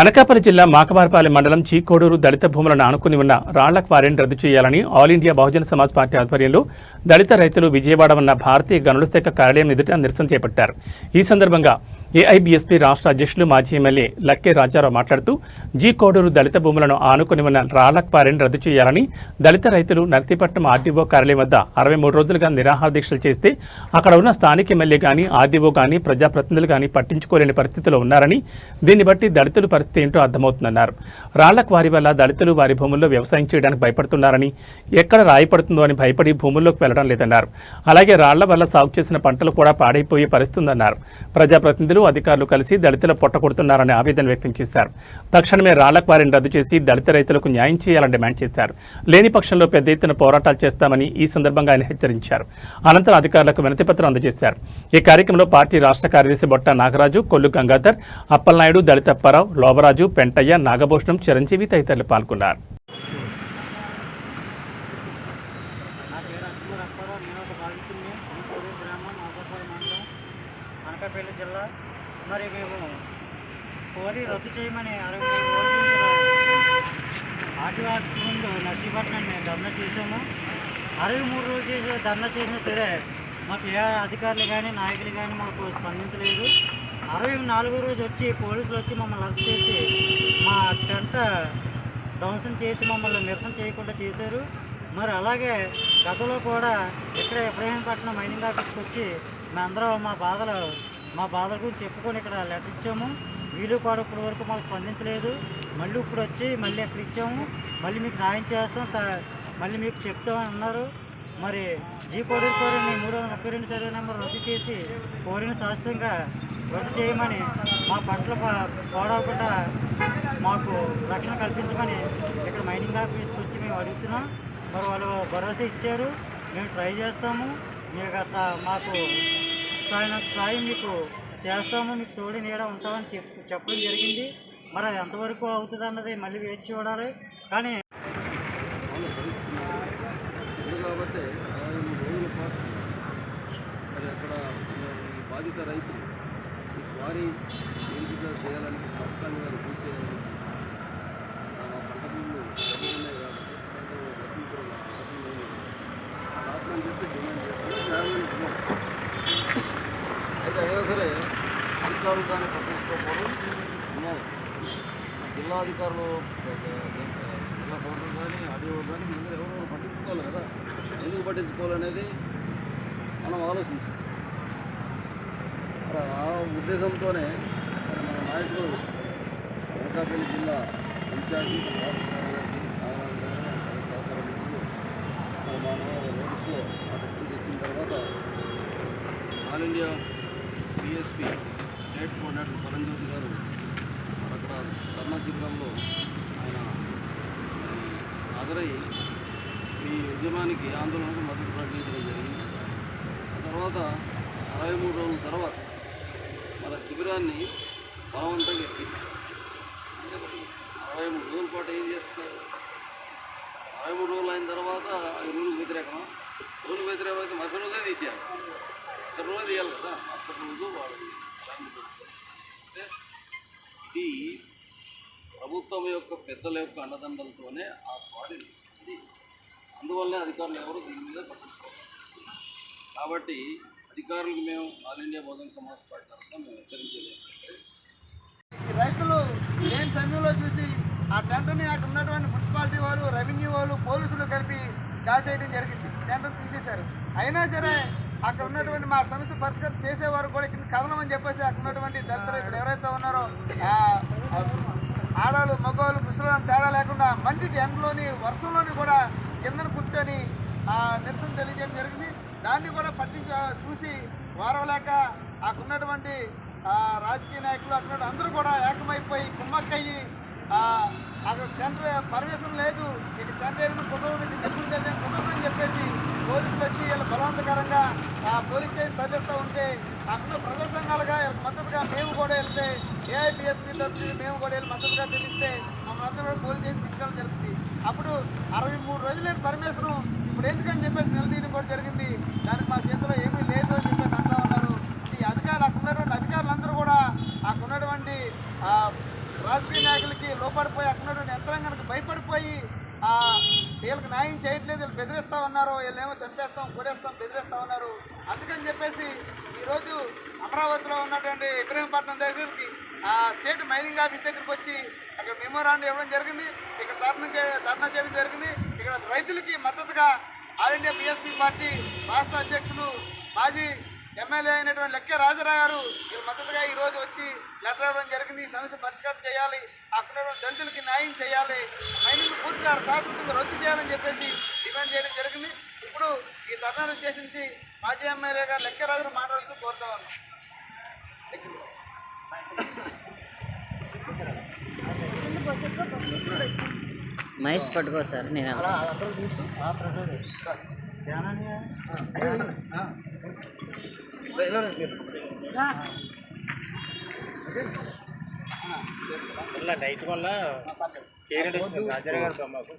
అనకాపల్లి జిల్లా మాకవారపాలెం మండలం చీకోడూరు దళిత భూములను ఆనుకుని ఉన్న రాళ్ళ క్వారీని రద్దు చేయాలని all India Bahujan Samaj party ఆధ్వర్యంలో దళిత రైతులు విజయవాడ ఉన్న భారతీయ గనుల శాఖ కార్యాలయం ఎదుట నిరసన చేపట్టారు. ఈ సందర్భంగా ఏఐబీఎస్పీ రాష్ట్ర అధ్యక్షులు మాజీ ఎమ్మెల్యే లక్కే రాజారావు మాట్లాడుతూ జీ కోడూరు దళిత భూములను ఆనుకుని ఉన్న రాళ్ళ క్వారీని రద్దు చేయాలని దళిత రైతులు నర్తీపట్నం ఆర్డీఓ కార్యాలయం వద్ద అరవై మూడు రోజులుగా నిరాహార దీక్షలు చేస్తే అక్కడ ఉన్న స్థానిక ఎమ్మెల్యే కానీ ఆర్డీఓ కానీ ప్రజాప్రతినిధులు కానీ పట్టించుకోలేని పరిస్థితిలో ఉన్నారని దీన్ని బట్టి దళితుల పరిస్థితి ఏంటో అర్థమవుతుందన్నారు. రాళ్ళ క్వారీ వల్ల దళితులు వారి భూముల్లో వ్యవసాయం చేయడానికి భయపడుతున్నారని ఎక్కడ రాయి పడుతుందో అని భయపడి భూముల్లోకి వెళ్ళడం లేదన్నారు. అలాగే రాళ్ళ వల్ల సాగు చేసిన పంటలు కూడా పాడైపోయే పరిస్థితి ఉందన్నారు. ప్రజాప్రతినిధులు అధికారులు కలిసి దళితుల పొట్ట కొడుతున్నారని ఆవేదన వ్యక్తం చేశారు. తక్షణమే రాళ్ళ క్వారీని రద్దు చేసి దళిత రైతులకు న్యాయం చేయాలని డిమాండ్ చేశారు. లేని పక్షంలో పెద్ద ఎత్తున పోరాటాలు చేస్తామని ఈ సందర్భంగా ఆయన హెచ్చరించారు. అనంతరం అధికారులకు వినతిపత్రం అందజేశారు. ఈ కార్యక్రమంలో పార్టీ రాష్ట్ర కార్యదర్శి బొట్ట నాగరాజు కొల్లు గంగాధర్ అప్పలనాయుడు దళితప్పారావు లోబరాజు పెంటయ్య నాగభూషణం చిరంజీవి తదితరులు పాల్గొన్నారు. నేను ఒక బాధితుడిని గ్రామం మండలం అనకాపల్లి జిల్లా. మరి మేము కోరి రద్దు చేయమని అరవై మూడు రోజుల నుంచి ముందు ధర్నా చేసాము అరవై మూడు రోజులు ధర్నా చేసినా సరే మాకు ఏ అధికారులు కానీ నాయకులు కానీ మాకు స్పందించలేదు. అరవై నాలుగో రోజు వచ్చి పోలీసులు వచ్చి మమ్మల్ని అరెస్ట్ చేసి మా టెంట ధ్వంసం చేసి మమ్మల్ని నిరసన చేయకుండా చేశారు. మరి అలాగే గతంలో కూడా ఇక్కడ ఇబ్రహీంపట్నం మైనింగ్ ఆఫీస్కి వచ్చి మేమందరం మా బాధలు మా బాధల గురించి చెప్పుకొని ఇక్కడ లెటర్ ఇచ్చాము. వీళ్ళు కూడా ఇప్పటి వరకు మాకు స్పందించలేదు. మళ్ళీ ఇప్పుడు వచ్చి మళ్ళీ అక్కడ ఇచ్చాము. మళ్ళీ మీకు న్యాయం చేస్తాం మళ్ళీ మీకు చెప్తామని అన్నారు. మరి జీ కోడూరు కోరిని మూడు వందల ముప్పై రెండు సర్వే నెంబర్ రద్దు చేసి కోరిని శాశ్వతంగా రద్దు చేయమని మా పట్ల పోడవకుండా మాకు రక్షణ కల్పించమని ఇక్కడ మైనింగ్ ఆఫీస్కి వచ్చి మేము అడుగుతున్నాం. మరి వాళ్ళు భరోసా ఇచ్చారు. మేము ట్రై చేస్తాము. మీకు మాకు సాయం సాయం మీకు చేస్తాము మీకు తోడి నీడ ఉంటామని చెప్ చెప్పడం జరిగింది. మరి అది ఎంతవరకు అవుతుంది అన్నది మళ్ళీ వేచి చూడాలి. కానీ కాబట్టి రోజుల పాటు మరి అక్కడ బాధిత రైతులు ఈ క్వారీ ఏంటిగా చేయాలని స్పష్టంగా వారు చూసేయాలని పంట భూములు ఉన్నాయి కాబట్టి పంట చెప్పి డిమాండ్ చేస్తున్నారు న్యాయమైన డిమాండ్ అయితే అయినా సరే అధికారులు దాన్ని పట్టించుకోకపోవడం ఉన్నాయి. జిల్లా అధికారులు జిల్లా కౌంటర్ కానీ ఆడియో కానీ ముందు ఎవరు పట్టించుకోవాలి కదా? ఎందుకు పట్టించుకోవాలనేది మనం ఆలోచించాలి. ఆ ఉద్దేశంతోనే మన నాయకులు అనకాపల్లి జిల్లా ఇన్ఛార్జి రాష్ట్ర కార్యదర్శి మన నోటీస్లో ఆ తెచ్చిన తర్వాత all India DSP state coordinator Paranjyothi గారు అక్కడ ధర్నా శిబిరంలో ఆయన మరి హాజరయ్యి ఈ ఉద్యమానికి ఆందోళనకు మద్దతు ప్రకటించడం జరిగింది. ఆ తర్వాత అరవై మూడు రోజుల తర్వాత మన శిబిరాన్ని బలవంతంగా ఎక్కిస్తారు. అరవై మూడు రోజుల పాటు ఏం చేస్తారు? అరవై మూడు రోజులు అయిన తర్వాత అది రూల్ వ్యతిరేకం రూల్ వ్యతిరేకం మరుసటి రోజే తీసేయాలి. మరుసటి రోజే తీయాలి కదా? మరుసటి రోజు వాళ్ళు అంటే ఇది ప్రభుత్వం యొక్క పెద్దల యొక్క అండదండలతోనే ఆ బాడీని ఇది. అందువల్లనే అధికారులు ఎవరు దీని మీద పట్టించుకోవాలి కాబట్టి అధికారులకు మేము all India Bahujan Samaj party తరఫున మేము హెచ్చరించేది ఏంటంటే ఈ రైతులు లేని సమయంలో చూసి ఆ టెంటర్ని అక్కడ ఉన్నటువంటి మున్సిపాలిటీ వాళ్ళు రెవెన్యూ వాళ్ళు పోలీసులు కలిపి దాచేయడం జరిగింది. టెంటర్ తీసేశారు. అయినా సరే అక్కడ ఉన్నటువంటి మా సమస్య పరిష్కారం చేసేవారు కూడా ఇక్కడ కదలమని చెప్పేసి అక్కడ ఉన్నటువంటి దళిత రైతులు ఎవరైతే ఉన్నారో ఆడాలు ఆడవాళ్ళు మగవాళ్ళు ముసలి తేడా లేకుండా మంటి ఎండలోని వర్షంలోని కూడా కిందన కూర్చొని నిరసన తెలియజేయడం జరిగింది. దాన్ని కూడా పట్టించ చూసి వారవలేక అక్కడున్నటువంటి రాజకీయ నాయకులు అక్కడ అందరూ కూడా ఏకమైపోయి కుమ్మక్కయ్యి అక్కడ టెండర్ పర్మిషన్ లేదు. ఇది టెండర్ కుదరదు కుదరదని చెప్పేసి పోలీసులు వచ్చి వీళ్ళు బలవంతకరంగా ఆ పోలీస్ స్టేషన్ తరలిస్తూ ఉంటే అక్కడ ప్రజా సంఘాలుగా వీళ్ళకి మద్దతుగా మేము కూడా వెళ్తే ఏఐపిఎస్పీ తరఫున మేము కూడా వెళ్ళి మద్దతుగా తెలిస్తే మమ్మల్ని అందరూ కూడా పోలీస్ స్టేషన్ తీసుకోవడం జరుగుతుంది. అప్పుడు అరవై మూడు రోజులైన పర్మిషను ఇప్పుడు ఎందుకని చెప్పేసి నిలదీయడం కూడా జరిగింది. దానికి మా చేతిలో ఏమీ లేదు అని చెప్పేసి అంటూ ఉన్నారు. ఈ అధికారులు అక్కడ ఉన్నటువంటి అధికారులందరూ కూడా అక్కడ ఉన్నటువంటి రాజకీయ నాయకులకి లోపడిపోయి అక్కడ ఉన్నటువంటి యంత్రాంగానికి భయపడిపోయి ఆ, వాళ్ళకి న్యాయం చేయట్లేదు వీళ్ళు బెదిరిస్తా ఉన్నారు వీళ్ళేమో చంపేస్తాం కొడేస్తాం బెదిరిస్తా ఉన్నారు. అందుకని చెప్పేసి ఈరోజు అమరావతిలో ఉన్నటువంటి ఇబ్రహీంపట్నం దగ్గరికి ఆ స్టేట్ మైనింగ్ ఆఫీస్ దగ్గరికి వచ్చి అక్కడ మెమోరాండం ఇవ్వడం జరిగింది. ఇక్కడ ధర్నా చే ధర్నా చేయడం జరిగింది. ఇక్కడ రైతులకి మద్దతుగా ఆల్ ఇండియా బీఎస్పీ పార్టీ రాష్ట్ర అధ్యక్షులు మాజీ ఎమ్మెల్యే అయినటువంటి లెక్కే రాజారావు గారు వీళ్ళ మద్దతుగా ఈ రోజు వచ్చి లెటర్ ఇవ్వడం జరిగింది. ఈ సమస్య పరిష్కారం చేయాలి. అక్కడ దళితులకి న్యాయం చేయాలి. మైనింగ్ పూర్తిగా శాశ్వతంగా రద్దు చేయాలని చెప్పేసి డిమాండ్ చేయడం జరిగింది. ఇప్పుడు ఈ ధర్నాను ఉద్దేశించి మాజీ ఎమ్మెల్యే గారు లెక్కే రాజు మాట్లాడుతూ కోరుతా ఉన్నాం. మహేష్ పట్టుకో సార్ నేను డైట్ వల్ల పేరెంట్ రాజారావు గారు